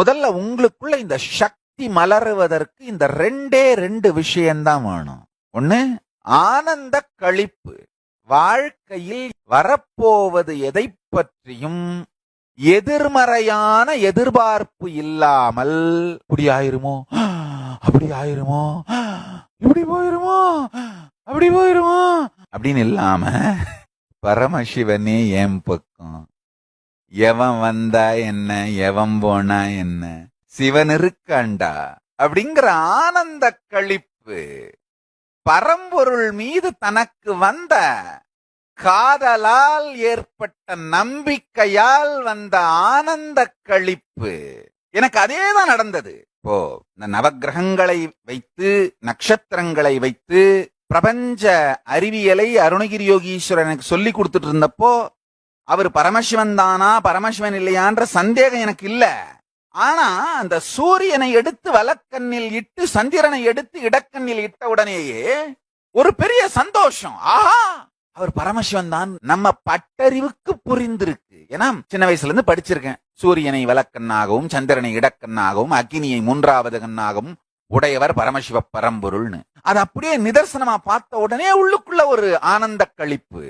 முதல்ல உங்களுக்குள்ள இந்த சக்தி மலருவதற்கு இந்த ரெண்டே ரெண்டு விஷயம்தான் வேணும். ஒண்ணு ஆனந்த கழிப்பு. வாழ்க்கையில் வரப்போவது எதை பற்றியும் எதிர்மறையான எதிர்பார்ப்பு இல்லாமல் இப்படி ஆயிருமோ? அப்படி ஆயிருமோ? இப்படி போயிருமோ? அப்படி போயிருமோ? அப்படின்னு இல்லாம பரமசிவனே என் பக்கம்? எவன் வந்தா என்ன எவன் போனா என்ன சிவன் இருக்காண்டா அப்படிங்கிற ஆனந்த களிப்பு பரம்பொருள் மீது தனக்கு வந்த காதலால் ஏற்பட்ட நம்பிக்கையால் வந்த ஆனந்த களிப்பு எனக்கு அதேதான் நடந்தது. இப்போ இந்த நவக்கிரகங்களை வைத்து நட்சத்திரங்களை வைத்து பிரபஞ்ச அறிவியலை அருணகிரி யோகீஸ்வரன் எனக்கு சொல்லி கொடுத்துட்டு இருந்தப்போ அவர் பரமசிவன் தானா பரமசிவன் இல்லையான்ற சந்தேகம் எனக்கு இல்ல. ஆனா அந்த சூரியனை எடுத்து வலக்கண்ணில் இட்டு சந்திரனை எடுத்து இடக்கண்ணில் இட்ட உடனேயே ஒரு பெரிய சந்தோஷம். ஆஹா! அவர் பரமசிவன் தான் நம்ம பட்டறிவுக்கு புரிந்திருக்கு. ஏன்னா சின்ன வயசுல இருந்து படிச்சிருக்கேன். சூரியனை வலக்கண்ணாகவும் சந்திரனை இடக்கண்ணாகவும் அக்னியை மூன்றாவது கண்ணாகவும் உடையவர் பரமசிவ பரம்பொருள்னு. அது அப்படியே நிதர்சனமா பார்த்த உடனே உள்ளுக்குள்ள ஒரு ஆனந்த கழிப்பு